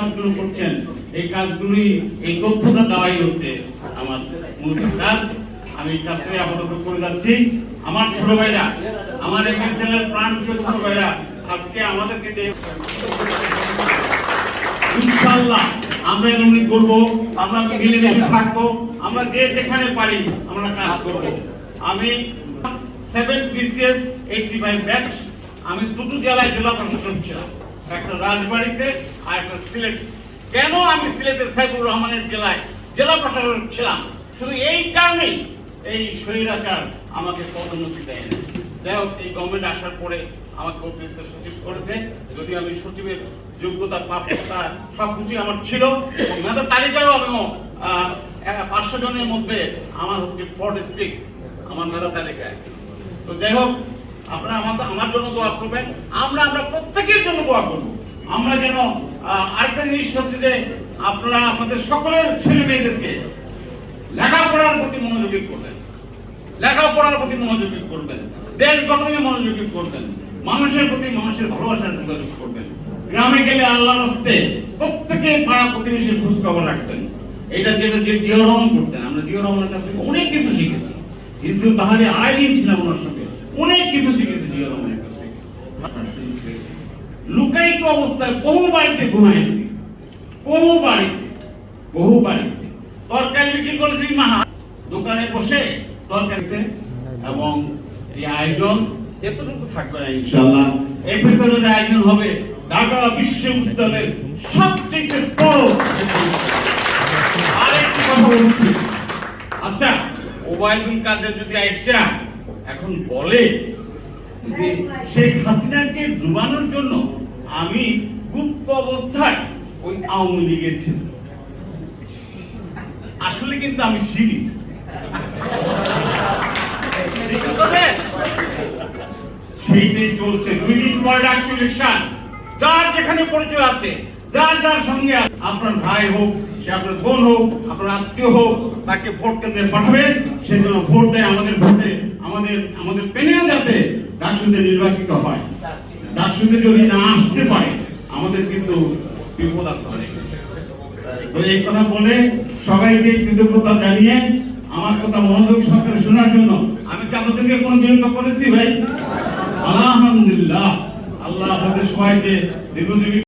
কাজগুলো করছেন, এই কাজগুলি, এই তথ্যটা দেওয়াই হচ্ছে আমার মূল কাজ। আমি কাজটাই আপাতত করে যাচ্ছি। আমার ছোট ভাইরা, আমার এমএসএল এর প্রাণ ছোট ভাইরা, আজকে আমাদেরকে যে ইনশাআল্লাহ আমরা এমনি করব, আমরা মিলেমিশে থাকব, আমরা যে যেখানে পারি আমরা কাজ করব। আমি সেভেন বিসিএস ফাইভ ব্যাচ আমি দুটো জেলায় জেলা প্রশাসক ছিলাম। একটা রাজবাড়িতে আর একটা সিলেট। কেন আমি সিলেটে সাইফুর রহমানের জেলায় জেলা প্রশাসক ছিলাম? শুধু এই কারণেই এই স্বৈরাচার আমাকে পদোন্নতি দেয় না। যাই হোক, এই গভর্নমেন্ট আসার পরে আমাকে অতিরিক্ত সচিব করেছে। যদি আমি সচিবের যোগ্যতা, প্রাপ্যতা সবকিছুই আমার ছিল। মেধার তালিকায়ও আমিও পাঁচশো জনের মধ্যে আমার হচ্ছে ফর্টি সিক্স আমার মেধা তালিকায়। তো যাই হোক আপনারা আমার আমার জন্য দোয়া করবেন। আমরা আমরা প্রত্যেকের জন্য দোয়া করব। আমরা যেন আরেকটা জিনিস হচ্ছে যে আপনারা আপনাদের সকলের ছেলে মেয়েদেরকে লেখাপড়ার প্রতি মনোযোগী করবেন। লেখাপড়ার প্রতি মনোযোগী করবেন। দেশ গঠনে মনোযোগী করবেন। মানুষের প্রতি মানুষের ভালোবাসার যোগাযোগ করবেন। গ্রামে গেলে আল্লাহর হস্তে প্রত্যেকে পাড়া প্রতিবেশীর খোঁজ খবর রাখবেন। এটা যেটা যে রহমান করতেন, আমরা রহমানের কাছ থেকে অনেক কিছু শিখেছি। হিজবুল বাহারে আড়াই দিন ছিলাম ওনার সঙ্গে। অনেক কিছু শিখেছি থেকে লুকায়িত অবস্থায় বহু বাড়িতে ঘুমাইছি। বহু বাড়িতে বহু বাড়িতে। তরকারি বিক্রি করেছি মাহা। দোকানে বসে তরকারি এবং এই আয়োজন এতটুকু থাকবে না ইনশাআল্লাহ। এপিসোডের আয়োজন হবে ঢাকা বিশ্ববিদ্যালয়ের সবচেয়ে বড় আরেকটি কথা বলছি। আচ্ছা ওবায়দুল কাদের যদি আইসা এখন বলে যে শেখ হাসিনাকে ডুবানোর জন্য আমি গুপ্ত অবস্থায় ওই আওয়ামী লীগে আসলে কিন্তু আমি সিঁড়ি সেইটাই চলছে। দুই দিন ইলেকশন যার যেখানে পরিচয় আছে, যার যার সঙ্গে আপনার ভাই হোক, সে আপনার বোন হোক, আপনার আত্মীয় হোক, তাকে ভোট কেন্দ্রে পাঠাবেন, সে ভোট দেয় আমাদের ভোটে। আমাদের আমাদের প্যানেল যাতে ডাকসুতে নির্বাচিত হয় ডাকসুতে যদি না আসতে পারে, আমাদের কিন্তু বিপদ আসতে পারে। তো এই কথা বলে সবাইকে কৃতজ্ঞতা জানিয়ে আমার কথা মনোযোগ সহকারে শোনার জন্য আমি কি আপনাদেরকে কোনো বিরক্ত করেছি ভাই? আলহামদুলিল্লাহ। আল্লাহ আপনাদের সবাইকে দীর্ঘজীবী